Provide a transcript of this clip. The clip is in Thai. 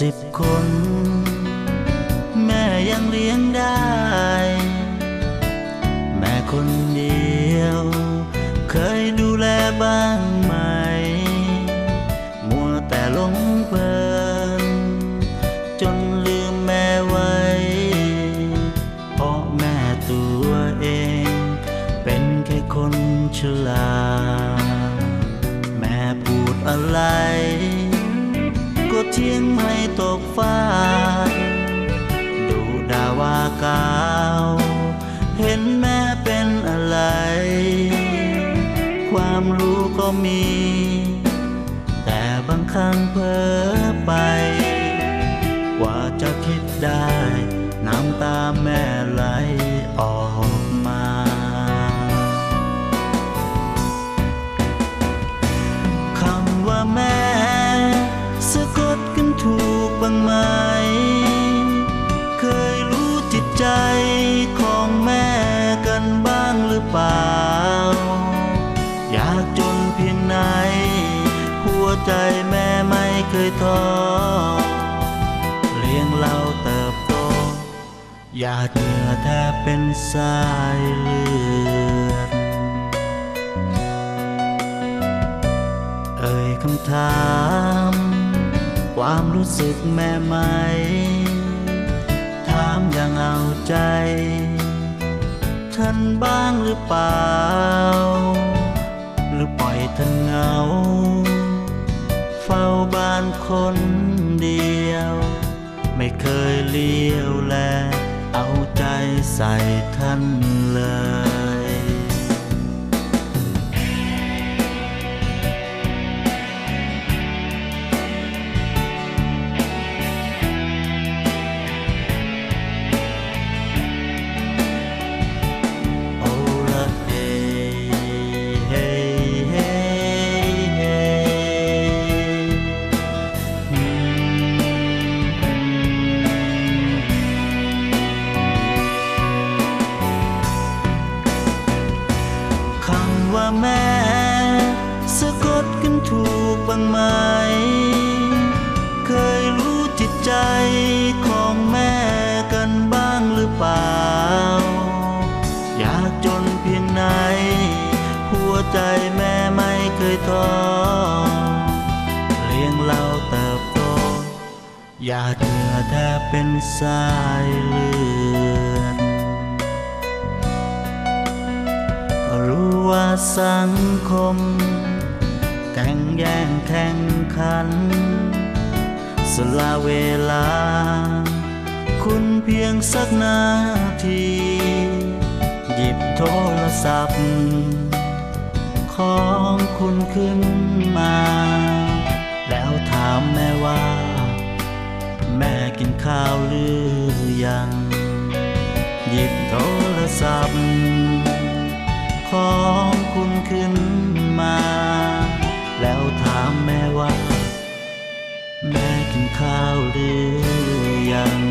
สิบคน แม่ยังเลี้ยงได้ แม่คนเดียว เคยดูแลบ้างไหม มัวแต่หลงเพลินจนลืมแม่ไว้ เพราะแม่ตัวเอง เป็นแค่คนฉลาดแม่พูดอะไร ก็เที่ยงไม่ตกฟ้า ดูดาวากาว เห็นแม่เป็นอะไร ความรู้ก็มี แต่บางครั้งเพ้อไปกว่าจะคิดได้ น้ำตาแม่ไหล ไหม เคยรู้จิตใจของแม่กันบ้างหรือเปล่า อยากจนเพียงไหน หัวใจแม่ไม่เคยท้อเลี้ยงเราเติบโตหยาดเหงื่อแทบเป็นสายเลือดเอ่ยคำถาม ความรู้สึกแม่ไหม ถามอย่างเอาใจ ท่านบ้างหรือเปล่า หรือปล่อยท่านเหงา เฝ้าบ้านคนเดียว ไม่เคยเลี้ยวแล เอาใจใส่ท่านเลย แม่สะกดกันถูกบ้างไหม เคยรู้จิตใจของแม่กันบ้างหรือเปล่า อยากจนเพียงไหน หัวใจแม่ไม่เคยท้อเลี้ยงเราเติบโตหยาดเหงื่อแทบเป็นสายเลือ สังคม แข่งแย่งแข่งขัน สละเวลา คุณเพียงสักนาที หยิบโทรศัพท์ ของคุณขึ้นมา แล้วถามแม่ว่า แม่กินข้าวหรือยัง ข้าวหรือยัง